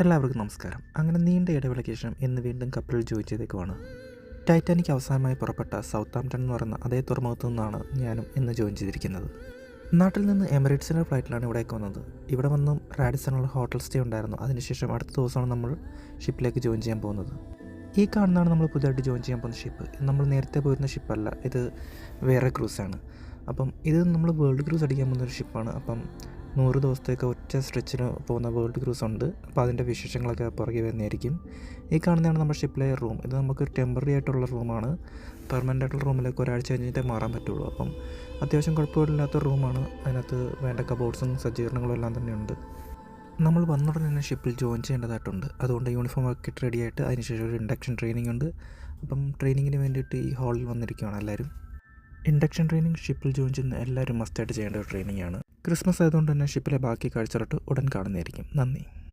എല്ലാവർക്കും നമസ്കാരം. അങ്ങനെ നീണ്ട ഇടവേളയ്ക്ക് ശേഷം ഇന്ന് വീണ്ടും കപ്പലിൽ ജോയിൻ ചെയ്തേക്കുവാണ്. ടൈറ്റാനിക് അവസാനമായി പുറപ്പെട്ട സൗത്ത് ആംപ്ടൺ എന്ന് പറയുന്ന അതേ തുറമുഖത്തു നിന്നാണ് ഞാനും ഇന്ന് ജോയിൻ ചെയ്തിരിക്കുന്നത്. നാട്ടിൽ നിന്ന് എമിറേറ്റ്സിന്റെ ഫ്ലൈറ്റിലാണ് ഇവിടേക്ക് വന്നത്. ഇവിടെ വന്നും റാഡിസണുള്ള ഹോട്ടൽ സ്റ്റേ ഉണ്ടായിരുന്നു. അതിനുശേഷം അടുത്ത ദിവസമാണ് നമ്മൾ ഷിപ്പിലേക്ക് ജോയിൻ ചെയ്യാൻ പോകുന്നത്. ഈ കാണുന്നതാണ് നമ്മൾ പുതിയതായിട്ട് ജോയിൻ ചെയ്യാൻ പോകുന്ന ഷിപ്പ് നമ്മൾ നേരത്തെ പോയിരുന്ന ഷിപ്പല്ല ഇത് വേറെ ക്രൂസാണ് അപ്പം ഇത് നമ്മൾ വേൾഡ് ക്രൂസ് അടിക്കാൻ പോകുന്ന ഒരു ഷിപ്പാണ് അപ്പം നൂറ് ദിവസത്തേക്ക് ഒറ്റ സ്ട്രെച്ചിന് പോകുന്ന വേൾഡ് ക്രൂസ് ഉണ്ട്. അപ്പോൾ അതിന്റെ വിശേഷങ്ങളൊക്കെ പുറകെ വരുന്നതായിരിക്കും. ഈ കാണുന്നതാണ് നമ്മുടെ ഷിപ്പിലെ റൂം ഇത് നമുക്ക് ടെമ്പററി ആയിട്ടുള്ള റൂമാണ് പെർമനന്റ് ആയിട്ടുള്ള റൂമിലേക്ക് ഒരാഴ്ച കഴിഞ്ഞിട്ടേ മാറാൻ പറ്റുള്ളൂ. അപ്പം അത്യാവശ്യം കുഴപ്പമില്ലാത്ത റൂമാണ് അതിനകത്ത് വേണ്ട കബോർഡ്സും സജ്ജീകരണങ്ങളും എല്ലാം തന്നെയുണ്ട് നമ്മൾ വന്നുടനെ തന്നെ ഷിപ്പിൽ ജോയിൻ ചെയ്യേണ്ടതായിട്ടുണ്ട്. അതുകൊണ്ട് യൂണിഫോം ഒക്കെ ഇട്ട് റെഡിയായിട്ട് അതിനുശേഷം ഒരു ഇൻഡക്ഷൻ ട്രെയിനിങ് ഉണ്ട്. അപ്പം ട്രെയിനിങ്ങിന് വേണ്ടിയിട്ട് ഈ ഹാളിൽ വന്നിരിക്കുകയാണ് എല്ലാവരും. ഇൻഡക്ഷൻ ട്രെയിനിങ് ഷിപ്പിൽ ജോയിൻ ചെയ്യുന്ന എല്ലാവരും മസ്റ്റായിട്ട് ചെയ്യേണ്ട ഒരു ട്രെയിനിങ് ആണ്. ക്രിസ്മസ് ആയതുകൊണ്ട് തന്നെ ഷിപ്പിലെ ബാക്കി കാഴ്ചകളോട്ട് ഉടൻ കാണുന്നതായിരിക്കും. നന്ദി.